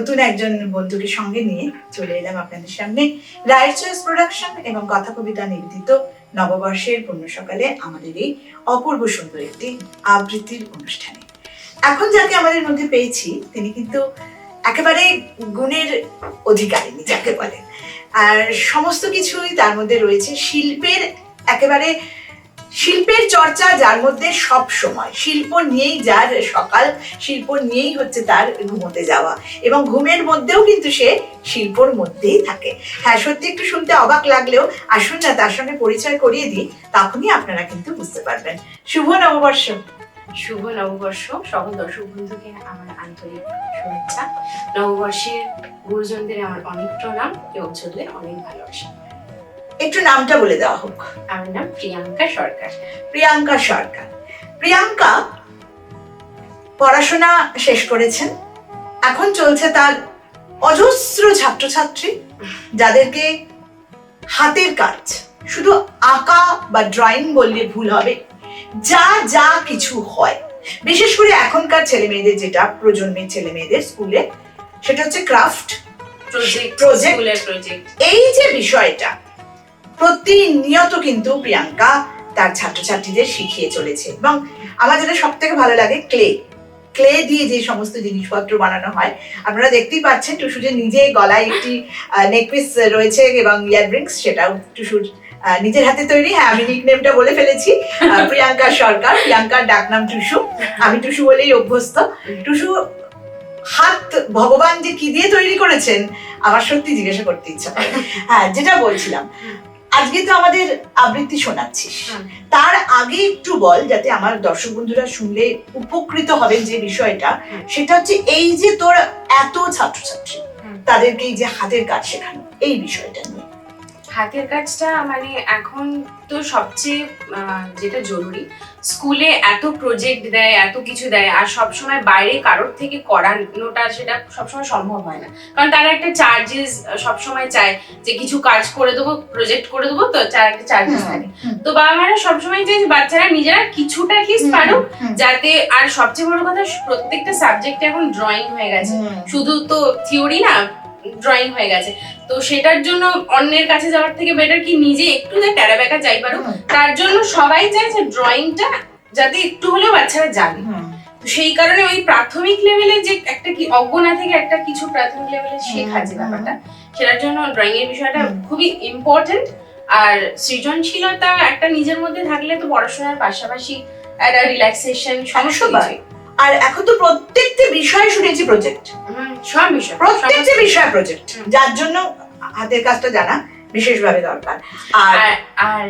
নতুন একজন বন্ধুকে সঙ্গে নিয়ে চলে এলাম আপনাদের সামনে। রায়ের চয়েস প্রোডাকশন এবং কথা কবিতা নিবেদিত নববর্ষের পূর্ণ সকালে আমাদের এই অপূর্ব সুন্দর একটি আবৃত্তির অনুষ্ঠানে। এখন যাকে আমাদের মধ্যে পেয়েছি, তিনি কিন্তু একেবারে গুণের অধিকারিণী যাকে বলে। আর সমস্ত কিছুই তার মধ্যে রয়েছে। শিল্পের একেবারে শিল্পের চর্চা যার মধ্যে সব সময়। শিল্প নিয়েই যার সকাল, শিল্প নিয়েই হচ্ছে তার ঘুমোতে যাওয়া। এবং ঘুমের মধ্যেও কিন্তু সে শিল্পর মধ্যেই থাকে। হ্যাঁ সত্যি একটু শুনতে অবাক লাগলেও, আসুন না তার সঙ্গে পরিচয় করিয়ে দিই, তখনই আপনারা কিন্তু বুঝতে পারবেন। শুভ নববর্ষ। শুভ নববর্ষ। সকল দর্শক বন্ধুকে আমার আন্তরিক শুভেচ্ছা। নববর্ষের গুরুজনদের আমার অনেক প্রণাম। এবং চললে অনেক ভালোবাসা। একটু নামটা বলে দেওয়া হোক। আমার নাম প্রিয়াঙ্কা সরকার। প্রিয়াঙ্কা সরকার। প্রিয়াঙ্কা পড়াশোনা শেষ করেছেন। এখন চলছে তার অজস্র ছাত্রছাত্রী যাদেরকে হাতের কাজ শুধু আঁকা বা ড্রয়িং বললে ভুল হবে যা যা কিছু হয়। বিশেষ করে এখনকার ছেলে মেয়েদের যেটা প্রজন্মের ছেলে মেয়েদের স্কুলে সেটা হচ্ছে ক্রাফট প্রজেক্ট প্রজেক্ট এই যে বিষয়টা প্রতিনিয়ত কিন্তু প্রিয়াঙ্কা তার ছাত্রছাত্রীদের শিখিয়ে চলেছে। এবং আমার যেটা সব থেকে ভালো লাগে ক্লে ক্লে দিয়ে যে সমস্ত জিনিসপত্র বানানো হয়, আপনারা দেখতেই পাচ্ছেন টুসু যে নিজে গলায় একটি নেকপিস রয়েছে এবং ইয়াররিংস সেটাও টুসুর নিজের হাতে তৈরি। হ্যাঁ আমি নিক নেমটা বলে ফেলেছি প্রিয়াঙ্কা সরকার, প্রিয়াঙ্কার ডাকনাম টুসু। আমি টুসু বলেই অভ্যস্ত। টুসু, হাত, ভগবান যে কি দিয়ে তৈরি করেছেন, আমার সত্যি জিজ্ঞাসা করতে ইচ্ছা হ্যাঁ যেটা বলছিলাম আজকে তো আমাদের আবৃত্তি শোনাচ্ছিস। তার আগে একটু বল যাতে আমার দর্শক বন্ধুরা শুনলে উপকৃত হবেন যে বিষয়টা। সেটা হচ্ছে এই যে তোর এত ছাত্রছাত্রী হুম। তাদেরকে এই যে হাতের কাজ শেখানো এই বিষয়টা নিয়ে। হাতের কাজটা মানে এখন তো সবচেয়ে যেটা জরুরি স্কুলে এত প্রজেক্ট দেয় এত কিছু দেয় আর সবসময় বাইরে কারোর থেকে করানোটা সেটা সবসময় সম্ভব হয় না। কারণ তারা একটা চার্জেস সবসময় চায় যে কিছু কাজ করে দেবো প্রজেক্ট করে দেবো তো তার একটা চার্জেস থাকে। তো বাবা মারা সবসময় চায় বাচ্চারা নিজেরা কিছুটা লিস্ট পারুক যাতে আর সবচেয়ে বড় কথা প্রত্যেকটা সাবজেক্টে এখন ড্রয়িং হয়ে গেছে। শুধু তো থিওরি না ড্রয়িং হয়ে গেছে। তো সেটার জন্য অন্যের কাছে যাওয়ার থেকে বেটার কি নিজে একটু যে ট্যারা ব্যাকা যাই পারো তার জন্য সবাই চায় যে ড্রয়িংটা যাতে একটু হলেও বাচ্চারা জানে। তো সেই কারণে ওই প্রাথমিক লেভেলে যে একটা কি অজ্ঞনা থেকে একটা কিছু প্রাথমিক লেভেলে শেখা যে ব্যাপারটা সেটার জন্য ড্রয়িং এর বিষয়টা খুবই ইম্পর্টেন্ট আর সৃজনশীলতা একটা নিজের মধ্যে থাকলে তো পড়াশোনার পাশাপাশি একটা রিল্যাক্সেশন একশোবার। আর এখন তো প্রত্যেকটা বিষয় শুনেছি প্রজেক্ট হুম, সব বিষয় প্রত্যেকটা বিষয় প্রজেক্ট যার জন্য হাতের কাজটা জানা বিশেষভাবে দরকার। আর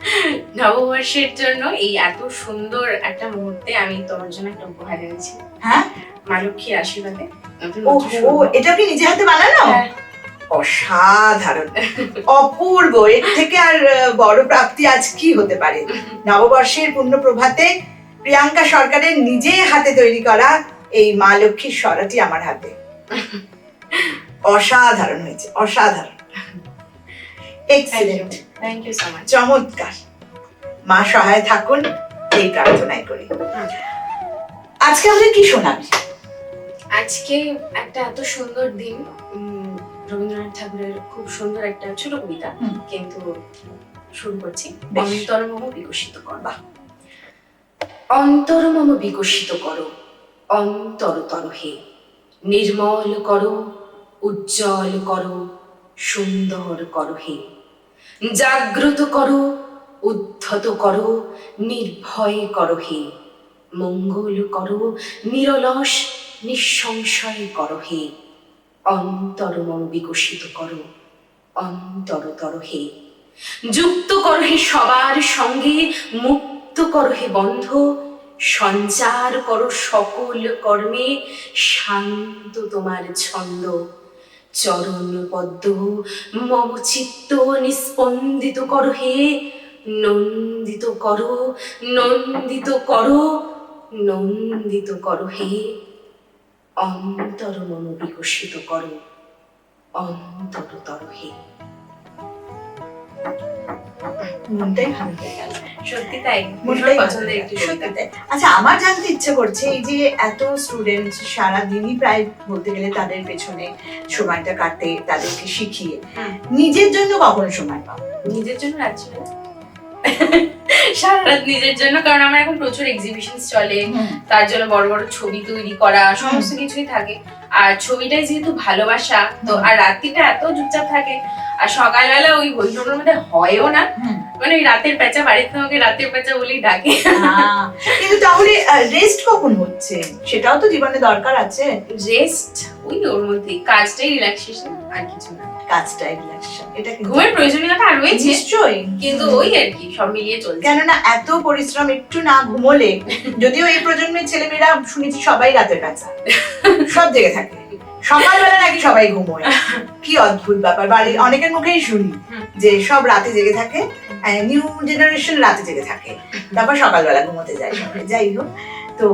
নববর্ষের জন্য এই এত সুন্দর একটা মুহূর্তে আমি তোমার জন্য একটা উপহার এনেছি। হ্যাঁ? মা লক্ষ্মীর আশীর্বাদে। ও এটা কি নিজে হাতে বানানো? হ্যাঁ। অসাধারণ। অপূর্ব। এর থেকে আর বড় প্রাপ্তি আজ কি হতে পারে? নববর্ষের পূর্ণ প্রভাতে প্রিয়াঙ্কা সরকারের নিজে হাতে তৈরি করা এই মা লক্ষ্মীর সরাটি আমার হাতে। অসাধারণ হয়েছে অসাধারণ। Excellent thank you so much চমৎকার। মা সহায় থাকুন এই প্রার্থনাই করি। আজকে আমাদের কি শোনাবি? আজকে একটা এত সুন্দর দিন উম, রবীন্দ্রনাথ ঠাকুরের খুব সুন্দর একটা ছোট কবিতা কিন্তু শুরু করছি। অন্তর্মম বিকশিত কর। বাহ। অন্তর্মম বিকশিত করো অন্তরতর হে। নির্মল করো, উজ্জ্বল করো, সুন্দর করো হে। জাগ্রত করো, উদ্ধত করো, নির্ভয় করো হে। মঙ্গল করো, নিরলস, নিঃসংশয় করো হে। অন্তরমম বিকশিত করো অন্তরতর হে। যুক্ত করো হে সবার সঙ্গে, মুক্ত করো হে বন্ধ সঞ্চার করো সকল কর্মে, শান্ত তোমার ছন্দ। চরণ পদ্ম, মম চিত্ত নিস্পন্দিত করো হে, নন্দিত করো নন্দিত করো নন্দিত করো হে। অন্তর মম বিকশিত করো অন্তরতর হে। মনটাই ভালো হয়ে গেল। সত্যি তাই। পছন্দের একটি সত্যি। তাই। আচ্ছা আমার জানতে ইচ্ছে করছে এই যে এত স্টুডেন্ট সারাদিনই প্রায় বলতে গেলে তাদের পেছনে সময়টা কাটে তাদেরকে শিখিয়ে। নিজের জন্য কখন সময় পাও নিজের জন্য রাত্রিবেলা। সারা রাত নিজের জন্য কারণ আমার এখন প্রচুর এক্সিবিশন চলে। তার জন্য বড় বড় ছবি তৈরি করা সমস্ত কিছুই থাকে। আর ছবিটাই যেহেতু ভালোবাসা তো আর রাত্রিটা এত চুপচাপ থাকে আর সকালবেলা ওই হইটোর মধ্যে হয়ও না। মানে ওই রাতের পেঁচা বাড়িতে আমাকে রাতের পেঁচা বলেই ডাকে। কিন্তু তাহলে রেস্ট কখন হচ্ছে? সেটাও তো জীবনে দরকার আছে। রেস্ট ওই ওর মধ্যে কাজটাই রিল্যাক্সেশন আর কিছু না। কাজটাই রিল্যাক্সেশন এটা ঘুমের প্রয়োজনীয়তা রয়েছে। নিশ্চয়ই। কিন্তু ওই আর কি সব মিলিয়ে চলছে। কেননা এত পরিশ্রম একটু না ঘুমোলে যদিও এই প্রজন্মের ছেলেমেয়েরা শুনেছি সবাই রাতের কাছে সব জেগে থাকে। সকালবেলা নাকি সবাই ঘুমোয়। কি অদ্ভুত ব্যাপার। বাড়ির অনেকের মুখেই শুনি যে সব রাতে জেগে থাকে নিউ জেনারেশন রাতে জেগে থাকে। তারপর সকালবেলা ঘুমোতে যায় যাই হোক তো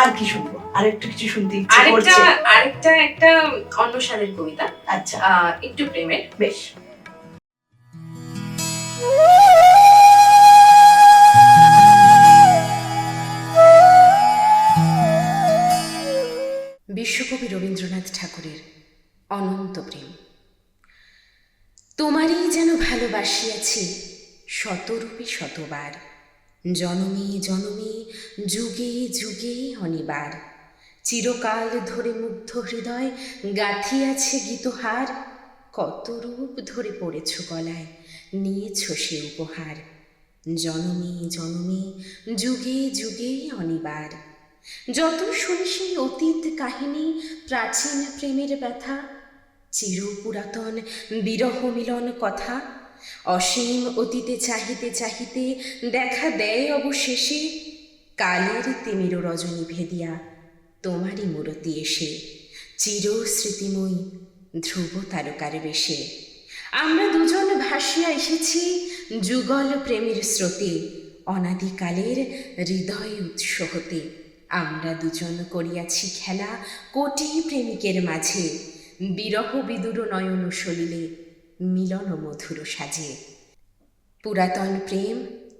আর কি শুনব? আর একটু কিছু শুনতে ইচ্ছে আরেকটা করছে। আরেকটা একটা অন্য স্বাদের কবিতা। আচ্ছা। একটু প্রেমের বেশ। বিশ্বকবি রবীন্দ্রনাথ ঠাকুরের অনন্ত প্রেম। তোমারই যেন ভালোবাসিয়াছি শতরূপে শতবার। জনমে জনমে যুগে যুগে অনিবার। চিরকাল ধরে মুগ্ধ হৃদয় গাঁথিয়াছে গীতহার। কত রূপ ধরে পড়েছ গলায়, নিয়েছ সে উপহার। জনমে জনমে, যুগে যুগে অনিবার। যত শুনি সেই অতীত কাহিনী, প্রাচীন প্রেমের ব্যথা। চির পুরাতন বিরহ মিলন কথা, অসীম অতীতে চাহিতে চাহিতে দেখা দেয় অবশেষে। কালের তিমির রজনী ভেদিয়া তোমারই মূরতি এসে চির স্মৃতিময়ী ধ্রুব তারকার বেশে। আমরা দুজন ভাসিয়া এসেছি যুগল প্রেমের স্রোতে, অনাদিকালের হৃদয় উৎস হতে। আমরা দুজন করিয়াছি খেলা কোটি প্রেমিকের মাঝে, বিরহ বিদুর নয়ন সলিলে, মিলন মধুর সাজে। পুরাতন প্রেম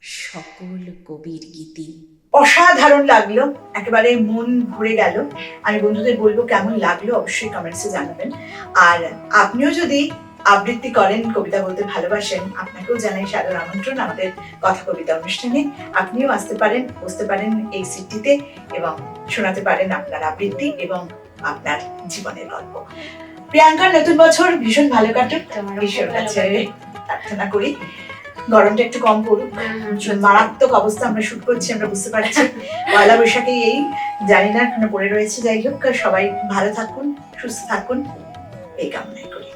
সকল কবির গীতি। অসাধারণ লাগল একেবারে মন ভরে গেল। আমি বন্ধুদের বলব কেমন লাগল অবশ্যই কমেন্টসে জানাবেন। আর আপনিও যদি আবৃত্তি করেন কবিতা বলতে ভালোবাসেন আপনাকেও জানাই সাদর আমন্ত্রণ আমাদের কথা কবিতা অনুষ্ঠানে। আপনিও আসতে পারেন বসতে পারেন এই সিটিতে এবং শোনাতে পারেন আপনার আবৃত্তি এবং আপনার জীবনের গল্প। প্রিয়াঙ্কার নতুন বছর ভীষণ ভালো কাটুক। ঈশ্বর কাছে প্রার্থনা করি। গরমটা একটু কম পড়ুক। মারাত্মক অবস্থা আমরা শুট করছি আমরা বুঝতে পারছি। পয়লা বৈশাখে এই জানি না এখনও পড়ে রয়েছে। যাই হোক সবাই ভালো থাকুন সুস্থ থাকুন। এই কামনাই করি।